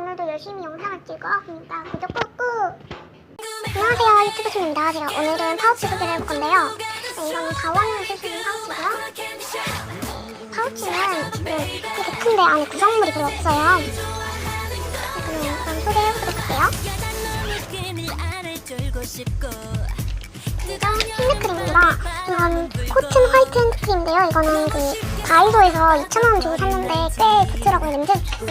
오늘도 열심히 영상을 찍어 왔습니다. 구독 꾹꾹! 안녕하세요 유튜브 팀입니다. 제가 오늘은 파우치 소개를 해볼 건데요. 네, 이거는 4학년 쓸수 있는 파우치고요. 파우치는 지금 이렇게 큰데 안에 구성물이 별로 없어요. 그러면 일단 소개해보도록 할게요. 이건 힐리크림입니다. 이건 코튼 화이트 핸드크림인데요. 이거는 그 다이소에서 2,000원 주고 샀는데 꽤 좋더라고요. 냄새도 좋고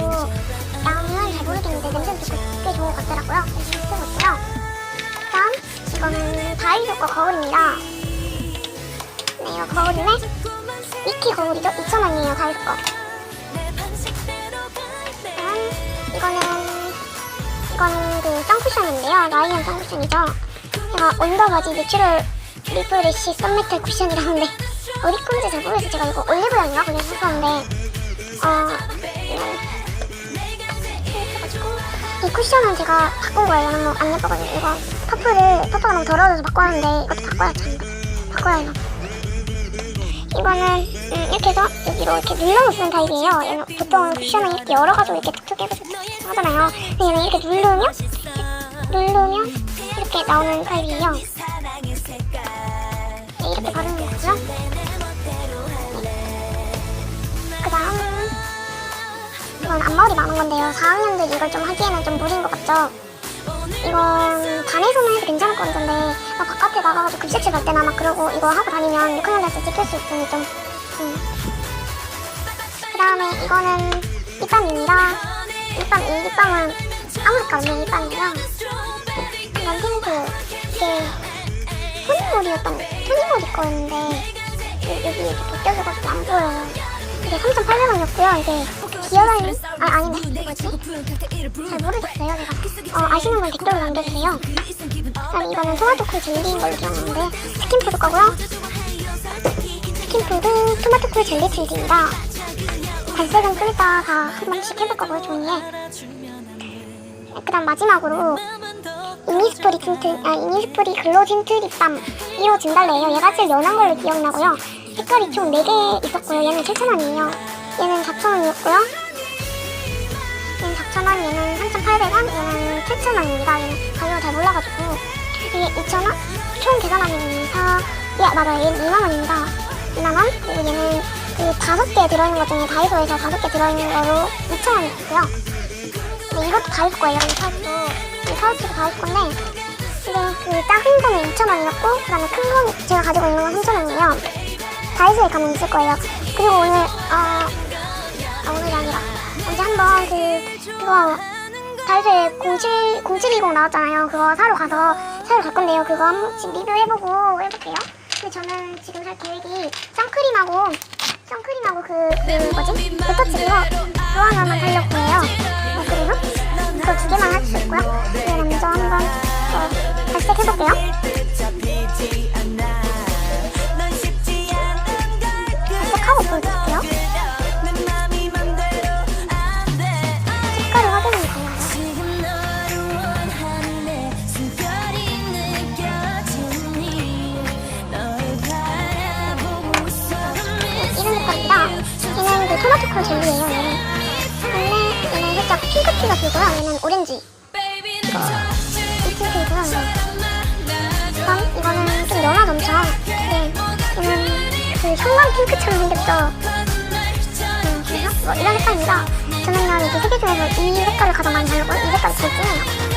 양은 잘 모르겠는데 냄새도 좋고 꽤 좋은 것 같더라고요. 그래서 쓰고 있고요. 다음 이거는 다이소 거 거울입니다. 네, 이거 거울이네. 미키 거울이죠? 2,000원이에요. 다이소 거. 다음 이거는 이거는 그 짱쿠션인데요. 라이언 짱쿠션이죠. 제가 언더바지 내추럴 리프레쉬 썸메탈 쿠션이라는데 어디 건지 잘 모르겠어요. 제가 이거 올리브영인가 거기서 샀었는데 어 이거 이 쿠션은 제가 바꾼 거예요. 너무 안 예뻐가지고 이거 퍼플을 퍼플가 너무 더러워져서 바꿔놨는데 이것도 바꿔야지 한번. 바꿔야 해요. 이거는 음, 이렇게 해서 여기로 이렇게 눌러서 쓰는 타입이에요. 얘는 보통 쿠션은 이렇게 열어가지고 이렇게 툭툭 해서 하잖아요. 근데 얘는 이렇게 누르면 누르면 이렇게 나오는 타입이에요. 네, 이렇게 바르는 거고요. 앞머리 많은 건데요. 4학년들 이걸 좀 하기에는 좀 무리인 것 같죠? 이건 반에서는 해도 괜찮을 것 같은데 막 바깥에 나가가지고 급식실 갈 때나 막 그러고 이거 하고 다니면 6학년들한테 찍힐 수 있으니 좀 음. 그 다음에 이거는 립밤입니다. 립밤, 이 립밤은 아무렇게 없는 립밤이에요. 이건 틴트 이게 토니모리였던 토니모리 거였는데 이- 여기 이렇게 벗겨져가지고 안 보여요. 이게 3,800원이었고요. 이게 기어다니는 아 아니네 뭐지? 잘 모르겠어요 제가. 어 아시는 분 댓글로 남겨주세요. 그다음 이거는 토마토쿨 젤리인 걸로 기억나는데 스킨푸드 거고요. 스킨푸드 토마토쿨 젤리 칠드입니다. 발색은 좀 이따가 한 번씩 해볼 거고요 종이에. 그다음 마지막으로 이니스프리 틴트, 아 이니스프리 글로 틴트 립밤 1호 진달래예요. 얘가 제일 연한 걸로 기억나고요. 색깔이 총 4개 있었고요. 얘는 7,000원이에요. 얘는 4,000원이었고요. 얘는 4,000원, 얘는 3,800원, 얘는 7,000원입니다. 얘는 가격을 잘 몰라가지고 이게 2,000원? 총 계산하면서 야 맞아요. 얘는 2만원입니다. 2만원? 그리고 얘는 그 다섯 개 들어있는 것 중에 다이소에서 다섯 개 들어있는 거로 2,000원이었고요. 근데 이것도 다이소 거예요. 이 파우치도 이 파우치도 다이소 건데 근데 그 작은 거는 2,000원이었고 그 다음에 큰건 제가 가지고 있는 건 3,000원이에요. 다이소에 가면 있을 거예요. 그리고 오늘 어, 아 오늘이 아니라 언제 한번 그 그거 다이소에 07 0720 나왔잖아요. 그거 사러 가서 사러 갈 건데요. 그거 한 번씩 리뷰해보고 해볼게요. 근데 저는 지금 살 계획이 선크림하고 선크림하고 그, 그 뭐지? 뷰터치 그거 그거 하나만 살려고 해요. 어, 그래서 그거 두 개만 할 수 있고요. 네, 먼저 한번 어, 발색해볼게요. 색하고 보여드릴게요. 색깔을 확인하면 달라요. 이런 색깔입니다. 얘는 그 토마토 컬 젤리예요. 얘는. 근데 얘는 살짝 핑크티가 들고요. 얘는 오렌지. 이거 얘는 그 형광 핑크처럼 생겼죠. 음, 그래서 뭐 이런 색깔입니다. 저는요 이렇게 세개 중에서 이 색깔을 가장 많이 바르고 이 색깔이 제일 진해요.